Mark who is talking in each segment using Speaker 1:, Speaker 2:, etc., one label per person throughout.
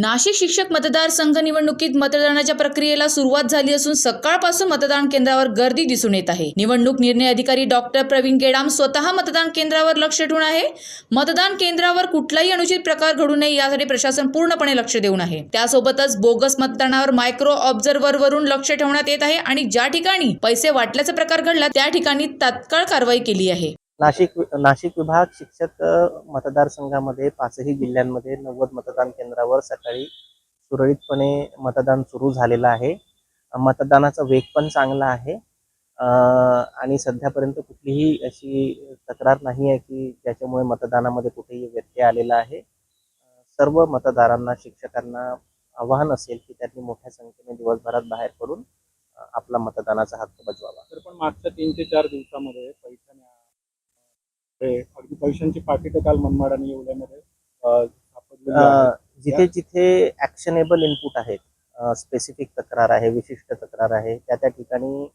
Speaker 1: नाशिक शिक्षक मतदारसंघ निवडणुकीत मतदानाच्या प्रक्रियेला सुरुवात झाली असून सकाळपासून मतदान केंद्रावर गर्दी दिसून येत आहे. निवडणूक निर्णय अधिकारी डॉक्टर प्रवीण गेडाम स्वतः मतदान केंद्रावर लक्ष ठेवून आहे. मतदान केंद्रावर कुठलाही अनुचित प्रकार घडू नये यासाठी प्रशासन पूर्णपणे लक्ष देऊन आहे. त्यासोबतच बोगस मतदानावर मायक्रो ऑब्झर्व्हर वरून लक्ष ठेवण्यात येत आहे आणि ज्या ठिकाणी पैसे वाटल्याचा प्रकार घडला त्या ठिकाणी तात्काळ कारवाई केली आहे.
Speaker 2: नाशिक नाशिक विभाग शिक्षक मतदारसंघामध्ये पाचही जिल्ह्यांमध्ये नव्वद मतदान केंद्रावर सकाळी सुरळीतपणे मतदान सुरू झालेलं आहे. मतदानाचा वेग पण चांगला आहे. आणि सध्यापर्यंत कुठलीही अशी तक्रार नाही आहे की ज्याच्यामुळे मतदानामध्ये कुठेही व्यत्यय आलेला आहे. सर्व मतदारांना शिक्षकांना आवाहन असेल की त्यांनी मोठ्या संख्येने दिवसभरात बाहेर पडून आपला मतदानाचा हक्क बजवावा.
Speaker 3: तर पण मागच्या तीन ते चार दिवसामध्ये हे अगदी पैशांची पाकिटं काल मनमाड आणि येवल्यामध्ये सापडलेली आहेत.
Speaker 2: जिथे जिथे ऍक्शनेबल इनपुट आहेत स्पेसिफिक तक्रार आहे विशिष्ट तक्रार आहे त्या त्या ठिकाणी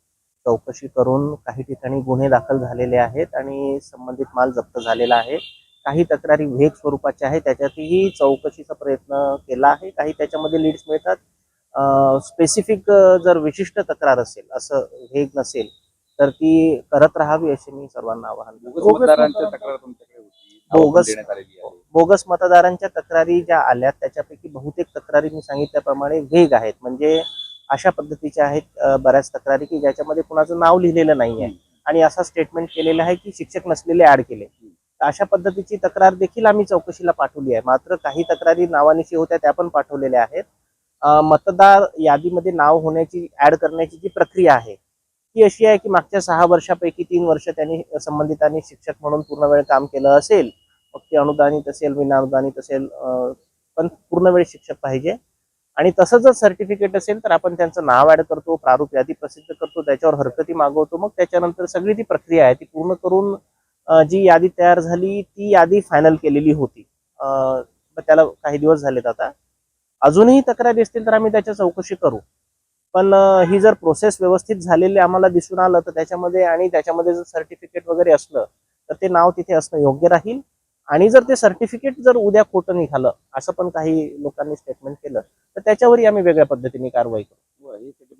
Speaker 2: चौकशी करून काही ठिकाणी गुन्हे दाखल झालेले आहेत आणि संबंधित माल जप्त झालेला आहे. काही तक्रारी वेग स्वरूपाच्या आहेत त्याच्यातही चौकशीचा प्रयत्न केला आहे. काही त्याच्यामध्ये लीड्स मिळतात. स्पेसिफिक जर विशिष्ट तक्रार असेल असं वेग नसेल तर ती करत राहावी असे मी सर्वांना आवाहन.
Speaker 4: बोगस
Speaker 2: बोगस- मतदारांच्या तक्रारी ज्या आल्या त्याच्यापैकी बहुतेक तक्रारी मी सांगितल्याप्रमाणे वेग आहेत. म्हणजे अशा पद्धतीच्या आहेत बऱ्याच तक्रारी की ज्याच्यामध्ये कुणाचं नाव लिहिलेलं नाही आहे आणि असा स्टेटमेंट केलेलं आहे की शिक्षक नसलेले ऍड केले. तर अशा पद्धतीची तक्रार देखील आम्ही चौकशीला पाठवली आहे. मात्र काही तक्रारी नावानिशी होत्या त्या पण पाठवलेल्या आहेत. मतदार यादीमध्ये नाव होण्याची ऍड करण्याची जी प्रक्रिया आहे ती अशी आहे की मागच्या सहा वर्षापैकी तीन वर्ष त्यांनी संबंधितांनी शिक्षक म्हणून पूर्ण वेळ काम केलं असेल. मग ते अनुदानित असेल विनाअनुदानित असेल पण पूर्ण वेळ शिक्षक पाहिजे. आणि तसं जर सर्टिफिकेट असेल तर आपण त्यांचं नाव ऍड करतो प्रारूप यादी प्रसिद्ध करतो त्याच्यावर हरकती मागवतो. मग त्याच्यानंतर सगळी ती प्रक्रिया आहे ती पूर्ण करून जी यादी तयार झाली ती यादी फायनल केलेली होती. त्याला काही दिवस झालेत आता. अजूनही तक्रारी असतील तर आम्ही त्याच्या चौकशी करू. पण ही जर प्रोसेस व्यवस्थित झालेली आम्हाला दिसून आलं तर त्याच्यामध्ये आणि त्याच्यामध्ये जर सर्टिफिकेट वगैरे असलं तर ते नाव तिथे असणं योग्य राहील. आणि जर ते सर्टिफिकेट जर उद्या खोटं निघालं असं पण काही लोकांनी स्टेटमेंट केलं तर त्याच्यावरही आम्ही वेगळ्या पद्धतीने कारवाई करू.